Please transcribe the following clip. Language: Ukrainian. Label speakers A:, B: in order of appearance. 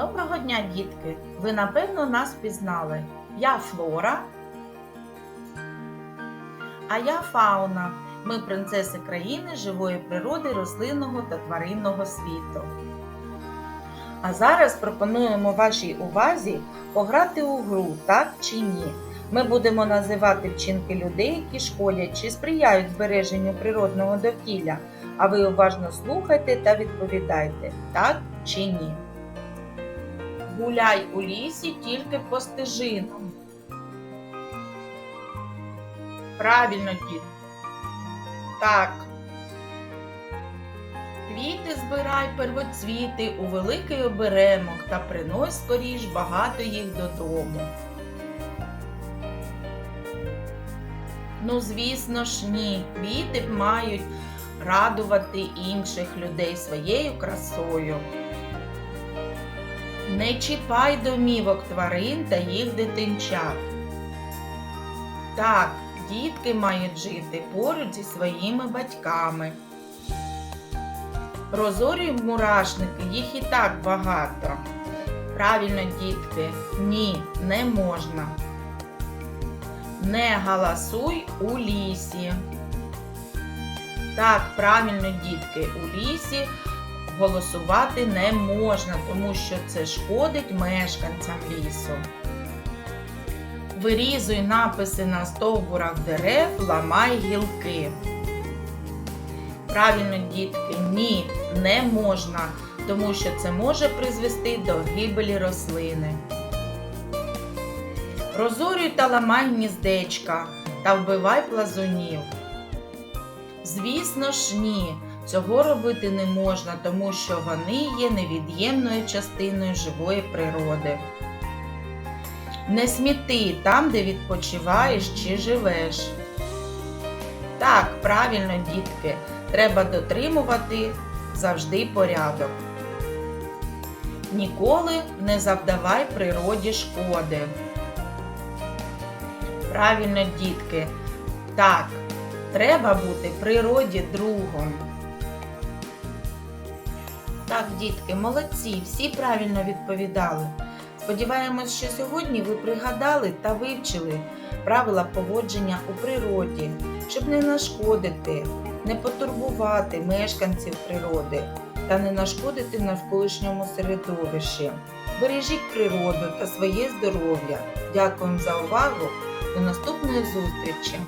A: Доброго дня, дітки! Ви напевно нас впізнали. Я Флора, а я Фауна. Ми принцеси країни живої природи, рослинного та тваринного світу. А зараз пропонуємо вашій увазі пограти у гру, так чи ні. Ми будемо називати вчинки людей, які шкодять чи сприяють збереженню природного довкілля. А ви уважно слухайте та відповідайте, так чи ні. Гуляй у лісі тільки по стежинам. Правильно, дід. Так. Квіти збирай первоцвіти у великий оберемок та принось скоріш багато їх додому. Ну, звісно ж, ні. Квіти мають радувати інших людей своєю красою. Не чіпай домівок тварин та їх дитинчат. Так, дітки мають жити поруч зі своїми батьками. Розорюй мурашники, їх і так багато. Правильно, дітки, ні, не можна. Не галасуй у лісі. Так, правильно, дітки, у лісі голосувати не можна, тому що це шкодить мешканцям лісу. Вирізуй написи на стовбурах дерев, ламай гілки. Правильно, дітки, ні, не можна, тому що це може призвести до гибелі рослини. Розорюй та ламай гніздечка та вбивай плазунів. Звісно ж, ні. Цього робити не можна, тому що вони є невід'ємною частиною живої природи. Не сміти там, де відпочиваєш чи живеш. Так, правильно, дітки, треба дотримувати завжди порядок. Ніколи не завдавай природі шкоди. Правильно, дітки. Так, треба бути природі другом. Так, дітки, молодці, всі правильно відповідали. Сподіваємось, що сьогодні ви пригадали та вивчили правила поводження у природі, щоб не нашкодити, не потурбувати мешканців природи та не нашкодити навколишньому середовищі. Бережіть природу та своє здоров'я. Дякуємо за увагу. До наступної зустрічі!